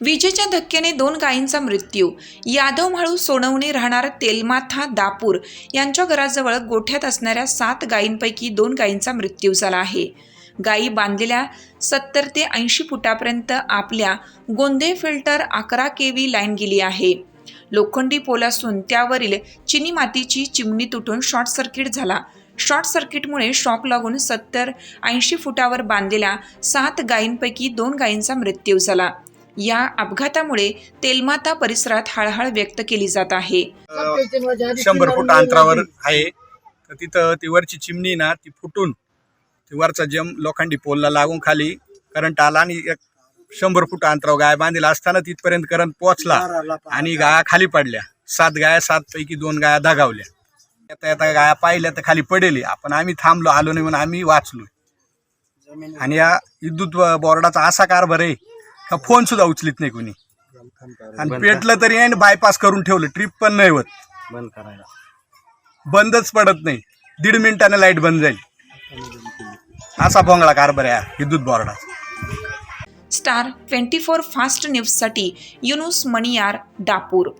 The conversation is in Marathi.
विजेच्या धक्क्याने दोन गायींचा मृत्यू. यादव म्हाळू सोनवणे राहणार तेलमाथा दापूर यांच्या घराजवळ गोठ्यात असणाऱ्या सात गायींपैकी दोन गायींचा मृत्यू झाला आहे. गायी बांधलेल्या सत्तर ते ऐंशी फुटापर्यंत आपल्या गोंदे फिल्टर अकरा केवी लाईन गेली आहे. लोखंडी पोल असून त्यावरील चिनी मातीची चिमणी तुटून शॉर्ट सर्किट झाला. शॉर्ट सर्किटमुळे शॉक लागून सत्तर ऐंशी फुटावर बांधलेल्या सात गायींपैकी दोन गायींचा मृत्यू झाला. या अपघातामुळे तेलमाता परिसरात हळहळ व्यक्त केली जात आहे. शंभर फूट अंतरावर आहे. तर तिथं ती वरची चिमणी ना ती फुटून ती वरचा जम लोखंडी पोलला लागून खाली करंट आला आणि एक शंभर फूट अंतरावर गाय बांधील असताना तिथपर्यंत करंट पोहोचला आणि गाया खाली पडल्या. सात गाया सात पैकी दोन गाया दगावल्या. येता येता गाया पाहिल्या तर खाली पडेली. आपण आम्ही थांबलो आलो नाही म्हणून आम्ही वाचलो आणि या विद्युत बोर्डाचा असा कारभार आहे का फोन सुद्धा उचलीत नाही कोणी. आणि पेटलं तरी नाही बायपास करून ठेवलं. ट्रिप पण नाही होत. बंद करायला. बंदच पडत नाही. दीड मिनिटाने लाइट बंद जाईल असा भोंगळा कारभार आहे हा विद्युत बोर्डाचा स्टार ट्वेंटी फोर फास्ट न्यूजसाठी युनुस मणियार डापूर.